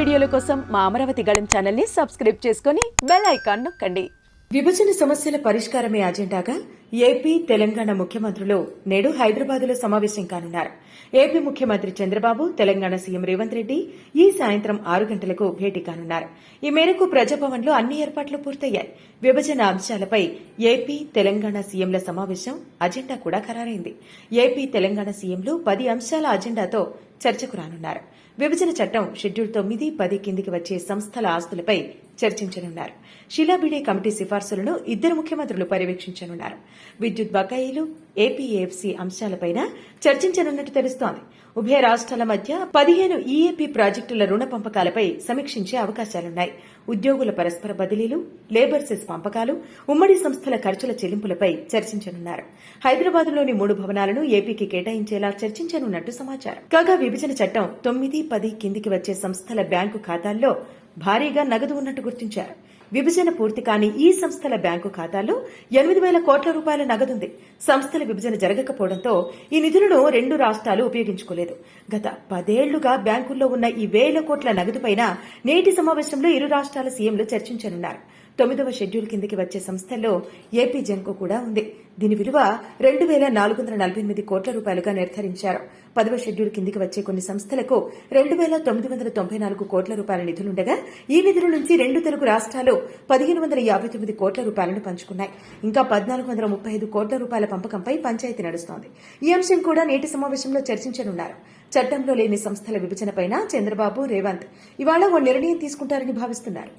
వీడియోల కోసం మా అమరావతి గళం ఛానల్ని సబ్స్క్రైబ్ చేసుకుని బెల్ ఐకాన్ నొక్కండి. విభజన సమస్యల పరిష్కారమే అజెండాగా ఏపీ తెలంగాణ ముఖ్యమంత్రులు నేడు హైదరాబాద్లో సమావేశం కానున్నారు. ఏపీ ముఖ్యమంత్రి చంద్రబాబు తెలంగాణ సీఎం రేవంత్ రెడ్డి ఈ సాయంత్రం ఆరు గంటలకు భేటీ కానున్నారు. ఈ మేరకు ప్రజాభవన్లో అన్ని ఏర్పాట్లు పూర్తయ్యాయి. విభజన అంశాలపై ఏపీ తెలంగాణ సీఎంల సమావేశం అజెండా కూడా ఖరారైంది. ఏపీ తెలంగాణ సీఎంలు పది అంశాల అజెండాతో చర్చకు రానున్నారు. విభజన చట్టం షెడ్యూల్ తొమ్మిది పది కిందికి వచ్చే సంస్థల ఆస్తులపై చర్చించనున్నారు. షిలాబిడే కమిటీ సిఫార్సులను ఇద్దరు ముఖ్యమంత్రులు పర్యవేక్షించనున్నారు. విద్యుత్ బకాయిలు ఏపీఏఎఫ్సీ అంశాలపైన చర్చించనున్నట్టు తెలుస్తోంది. ఉభయ రాష్ట్రాల మధ్య పదిహేను ఈఏపీ ప్రాజెక్టుల రుణ పంపకాలపై సమీక్షించే అవకాశాలున్నాయి. ఉద్యోగుల పరస్పర బదిలీలు లేబర్ సెస్ పంపకాలు ఉమ్మడి సంస్థల ఖర్చుల చెల్లింపులపై చర్చించనున్నారు. హైదరాబాద్లోని మూడు భవనాలను ఏపీకి కేటాయించేలా చర్చించనున్నట్టు సమాచారం. కాగా విభజన చట్టం తొమ్మిది పది కిందికి వచ్చే సంస్థల బ్యాంకు ఖాతాల్లో భారీగా నగదు ఉన్నట్టు గుర్తించారు. విభజన పూర్తి కాని ఈ సంస్థల బ్యాంకు ఖాతాల్లో ఎనిమిది వేల కోట్ల రూపాయల నగదుంది. సంస్థల విభజన జరగకపోవడంతో ఈ నిధులను రెండు రాష్ట్రాలు ఉపయోగించుకోలేదు. గత పదేళ్ళుగా బ్యాంకుల్లో ఉన్న ఈ వేల కోట్ల నగదుపైన నేటి సమావేశంలో ఇరు రాష్ట్రాల సీఎంలు చర్చించనున్నారు. తొమ్మిదవ షెడ్యూల్ కిందకి వచ్చే సంస్థల్లో ఏపీ జెన్కో కూడా ఉంది. దీని విలువ రెండు వేల నాలుగు వందల నలభై ఎనిమిది కోట్ల రూపాయలుగా నిర్ధారించారు. పదవ షెడ్యూల్ కిందికి వచ్చే కొన్ని సంస్థలకు రెండు వేల తొమ్మిది వందల తొంభై నాలుగు కోట్ల రూపాయల నిధులుండగా ఈ నిధుల నుంచి రెండు తెలుగు రాష్ట్రాలు పదిహేను వందల యాభై తొమ్మిది కోట్ల రూపాయలను పంచుకున్నాయి. ఇంకా పద్నాలుగు వందల ముప్పై ఐదు కోట్ల రూపాయల పంపకంపై పంచాయతీ నడుస్తోంది. ఈ అంశం కూడా నేటి సమావేశంలో చర్చించనున్నారు. చట్టంలో లేని సంస్థల విభజనపైన చంద్రబాబు రేవంత్ ఇవాళ ఓ నిర్ణయం తీసుకుంటారని భావిస్తున్నారు.